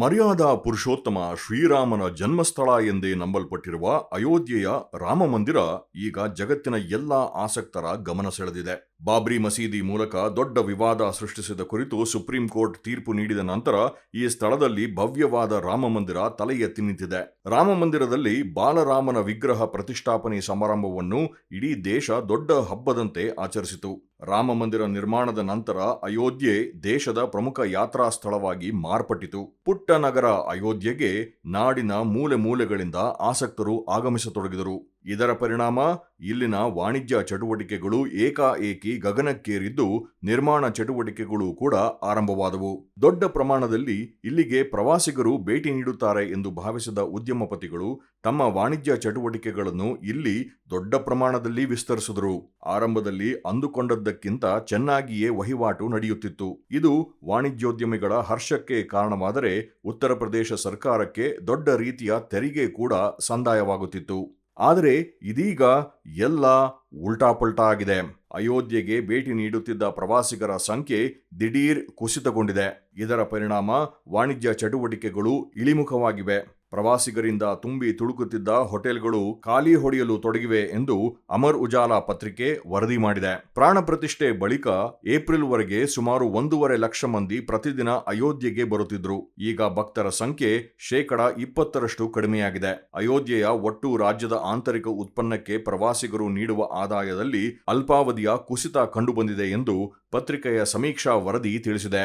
ಮರ್ಯಾದಾ ಪುರುಷೋತ್ತಮ ಶ್ರೀರಾಮನ ಜನ್ಮಸ್ಥಳ ಎಂದೇ ನಂಬಲ್ಪಟ್ಟಿರುವ ಅಯೋಧ್ಯೆಯ ರಾಮ ಮಂದಿರ ಈಗ ಜಗತ್ತಿನ ಎಲ್ಲಾ ಆಸಕ್ತರ ಗಮನ ಸೆಳೆದಿದೆ. ಬಾಬ್ರಿ ಮಸೀದಿ ಮೂಲಕ ದೊಡ್ಡ ವಿವಾದ ಸೃಷ್ಟಿಸಿದ ಕುರಿತು ಸುಪ್ರೀಂ ಕೋರ್ಟ್ ತೀರ್ಪು ನೀಡಿದ ನಂತರ ಈ ಸ್ಥಳದಲ್ಲಿ ಭವ್ಯವಾದ ರಾಮ ಮಂದಿರ ತಲೆ ಎತ್ತಿ ನಿಂತಿದೆ ರಾಮ ಮಂದಿರದಲ್ಲಿ ಬಾಲರಾಮನ ವಿಗ್ರಹ ಪ್ರತಿಷ್ಠಾಪನೆ ಸಮಾರಂಭವನ್ನು ಇಡೀ ದೇಶ ದೊಡ್ಡ ಹಬ್ಬದಂತೆ ಆಚರಿಸಿತು. ರಾಮ ಮಂದಿರ ನಿರ್ಮಾಣದ ನಂತರ ಅಯೋಧ್ಯೆ ದೇಶದ ಪ್ರಮುಖ ಯಾತ್ರಾ ಸ್ಥಳವಾಗಿ ಮಾರ್ಪಟ್ಟಿತು. ಪುಟ್ಟ ನಗರ ಅಯೋಧ್ಯೆಗೆ ನಾಡಿನ ಮೂಲೆ ಮೂಲೆಗಳಿಂದ ಆಸಕ್ತರು ಆಗಮಿಸತೊಡಗಿದರು. ಇದರ ಪರಿಣಾಮ ಇಲ್ಲಿನ ವಾಣಿಜ್ಯ ಚಟುವಟಿಕೆಗಳು ಏಕಾಏಕಿ ಗಗನಕ್ಕೇರಿದ್ದು ನಿರ್ಮಾಣ ಚಟುವಟಿಕೆಗಳು ಕೂಡ ಆರಂಭವಾದವು. ದೊಡ್ಡ ಪ್ರಮಾಣದಲ್ಲಿ ಇಲ್ಲಿಗೆ ಪ್ರವಾಸಿಗರು ಭೇಟಿ ನೀಡುತ್ತಾರೆ ಎಂದು ಭಾವಿಸಿದ ಉದ್ಯಮಪತಿಗಳು ತಮ್ಮ ವಾಣಿಜ್ಯ ಚಟುವಟಿಕೆಗಳನ್ನು ಇಲ್ಲಿ ದೊಡ್ಡ ಪ್ರಮಾಣದಲ್ಲಿ ವಿಸ್ತರಿಸಿದರು. ಆರಂಭದಲ್ಲಿ ಅಂದುಕೊಂಡದ್ದಕ್ಕಿಂತ ಚೆನ್ನಾಗಿಯೇ ವಹಿವಾಟು ನಡೆಯುತ್ತಿತ್ತು. ಇದು ವಾಣಿಜ್ಯೋದ್ಯಮಿಗಳ ಹರ್ಷಕ್ಕೆ ಕಾರಣವಾದರೆ ಉತ್ತರ ಪ್ರದೇಶ ಸರ್ಕಾರಕ್ಕೆ ದೊಡ್ಡ ರೀತಿಯ ತೆರಿಗೆ ಕೂಡ ಸಂದಾಯವಾಗುತ್ತಿತ್ತು. ಆದರೆ ಇದೀಗ ಎಲ್ಲ ಉಲ್ಟಾಪಲ್ಟಾ ಆಗಿದೆ ಅಯೋಧ್ಯೆಗೆ ಭೇಟಿ ನೀಡುತ್ತಿದ್ದ ಪ್ರವಾಸಿಗರ ಸಂಖ್ಯೆ ದಿಢೀರ್ ಕುಸಿತಗೊಂಡಿದೆ. ಇದರ ಪರಿಣಾಮ ವಾಣಿಜ್ಯ ಚಟುವಟಿಕೆಗಳು ಇಳಿಮುಖವಾಗಿವೆ. ಪ್ರವಾಸಿಗರಿಂದ ತುಂಬಿ ತುಳುಕುತ್ತಿದ್ದ ಹೋಟೆಲ್ಗಳು ಖಾಲಿ ಹೊಡೆಯಲು ತೊಡಗಿವೆ ಎಂದು ಅಮರ್ ಉಜಾಲಾ ಪತ್ರಿಕೆ ವರದಿ ಮಾಡಿದೆ. ಪ್ರಾಣ ಪ್ರತಿಷ್ಠೆ ಬಳಿಕ ಏಪ್ರಿಲ್ವರೆಗೆ ಸುಮಾರು ಒಂದೂವರೆ ಲಕ್ಷ ಮಂದಿ ಪ್ರತಿದಿನ ಅಯೋಧ್ಯೆಗೆ ಬರುತ್ತಿದ್ರು. ಈಗ ಭಕ್ತರ ಸಂಖ್ಯೆ ಶೇಕಡ ಇಪ್ಪತ್ತರಷ್ಟು ಕಡಿಮೆಯಾಗಿದೆ. ಅಯೋಧ್ಯೆಯ ಒಟ್ಟು ರಾಜ್ಯದ ಆಂತರಿಕ ಉತ್ಪನ್ನಕ್ಕೆ ಪ್ರವಾಸಿಗರು ನೀಡುವ ಆದಾಯದಲ್ಲಿ ಅಲ್ಪಾವಧಿಯ ಕುಸಿತ ಕಂಡುಬಂದಿದೆ ಎಂದು ಪತ್ರಿಕೆಯ ಸಮೀಕ್ಷಾ ವರದಿ ತಿಳಿಸಿದೆ.